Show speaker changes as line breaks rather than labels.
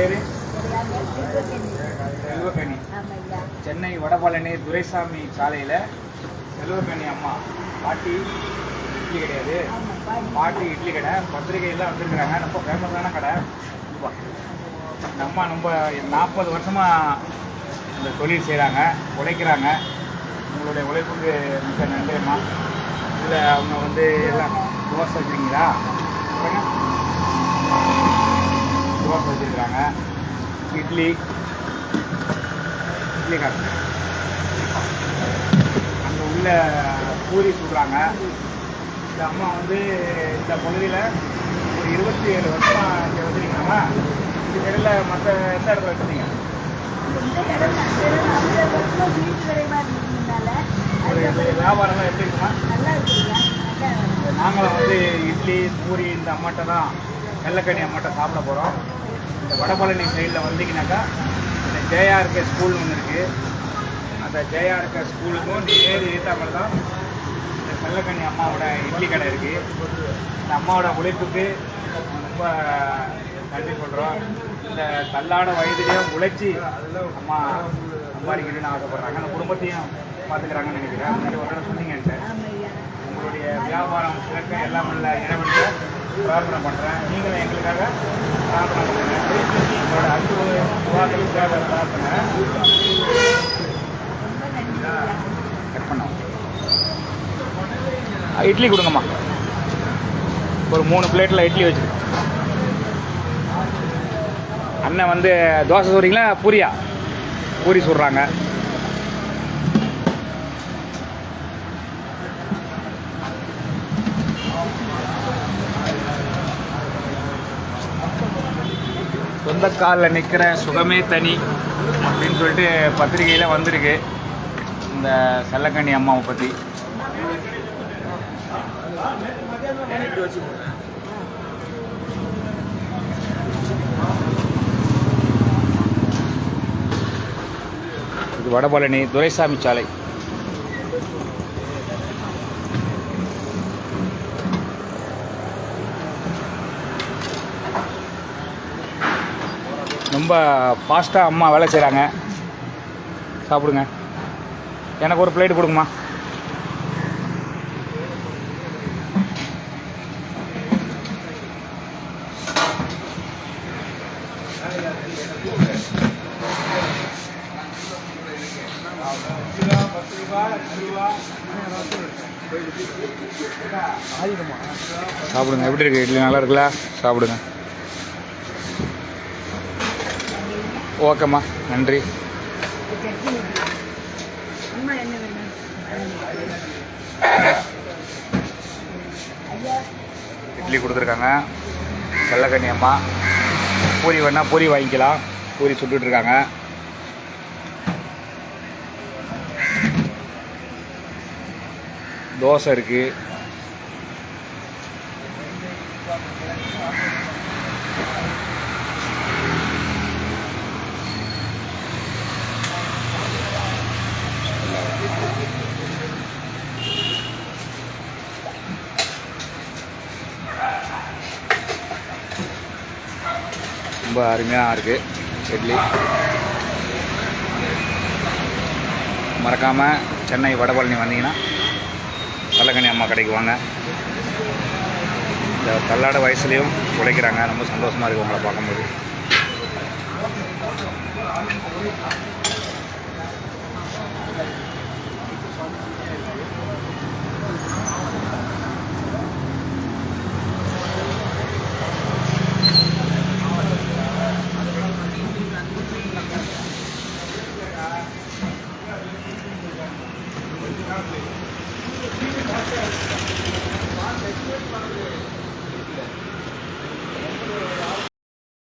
பேர்?
ஆமாய்யா.
சென்னை வடபழனி துரைசாமி சாலையில் செல்வக்கனி அம்மா. பாட்டி இட்லி கிடையாது. பாட்டி இட்லி கடை. பத்திரிகையெல்லாம் வச்சுருக்குறாங்க ரொம்ப ஃபேமஸான கடை. அம்மா ரொம்ப நாற்பது வருஷமாக இந்த தொழில் செய்கிறாங்க உழைக்கிறாங்க. உங்களுடைய உழைப்புக்கு மிக நன்றிம்மா. இதில் அவங்க வந்து எல்லாம் தோசை வச்சுருக்கீங்களா பாருங்க. தோசை வச்சுருக்குறாங்க. இட்லி. இட்லி கடை அங்கே உள்ள பூரி சுடுறாங்க. இந்த அம்மா வந்து இந்த பகுதியில் ஒரு இருபத்தி ஏழு வருஷமா இங்கே வந்துருக்கீங்களா இந்த கடையில் மற்ற எந்த இடத்துல இது வியாபாரம்லாம் எப்படி இருக்குமா? நாங்களும் வந்து இட்லி பூரி இந்த அம்மாட்ட தான் வெள்ளக்கண்ணி அம்மாட்ட சாப்பிட போகிறோம் இந்த வடபழனி சைடில் வந்தீங்கன்னாக்கா இந்த ஜேஆர்கே ஸ்கூல் ஒன்று இருக்குது அந்த ஜேஆர்கே ஸ்கூலுக்கும் நேர் ஏற்றாமல் தான் இந்த செல்லக்கண்ணி அம்மாவோட இட்லி கடை இருக்குது இந்த அம்மாவோட உழைப்புக்கு ரொம்ப நன்றி சொல்கிறோம் இந்த தள்ளாட வயதிலையும் உழைச்சி அம்மா சம்பாதிக்கணும்னு ஆசைப்பட்றாங்க. அந்த குடும்பத்தையும் பார்த்துக்கிறாங்கன்னு நினைக்கிறேன். முன்னாடி ஒரு தடவை சொன்னீங்க என்கிட்ட. உங்களுடைய வியாபாரம் சிறக்க எல்லாம் இடம் இறைவனுக்கு பிரார்த்தனை பண்ணுறேன் நீங்களும் எங்களுக்காக பிரார்த்தனை பண்ணுங்க எங்களோட அன்பு துவாக்களுக்காக பிரார்த்தனை. கட் பண்ணோம் இட்லி கொடுங்கம்மா. ஒரு மூணு பிளேட்டில் இட்லி வச்சு. அண்ணன் வந்து தோசை சுடுறீங்களா? பூரியா? பூரி சுடுறாங்க. சொந்த காலில் நிற்கிற சுகமே தனி அப்படின்னு சொல்லிட்டு பத்திரிகையில் வந்திருக்கு. இந்த செல்லக்கண்ணி அம்மாவை பற்றி இது வடபழனி துரைசாமி சாலை. ரொம்ப ஃபாஸ்ட்டாக அம்மா வேலை செய்கிறாங்க சாப்பிடுங்க. எனக்கு ஒரு பிளேட் கொடுங்கம்மா. சாப்பிடுங்க. எப்படி இருக்கு? இட்லி நல்லா இருக்குல்ல? சாப்பிடுங்க. ஓகேம்மா. நன்றி. இட்லி கொடுத்துருக்காங்க. வெள்ளக்கண்ணி அம்மா. பூரி வேணால் பூரி வாங்கிக்கலாம். பூரி சுட்டுட்ருக்காங்க தோசை இருக்குது ரொம்ப அருமையாக இருக்குது இட்லி. மறக்காமல் சென்னை வடபழனி வந்தீங்கன்னா கள்ளக்கண்ணி அம்மா கடைக்கு வாங்க. இந்த தள்ளாட வயசுலேயும் உழைக்கிறாங்க. ரொம்ப சந்தோஷமாக இருக்குது உங்களை பார்க்கும்போது. Thank you.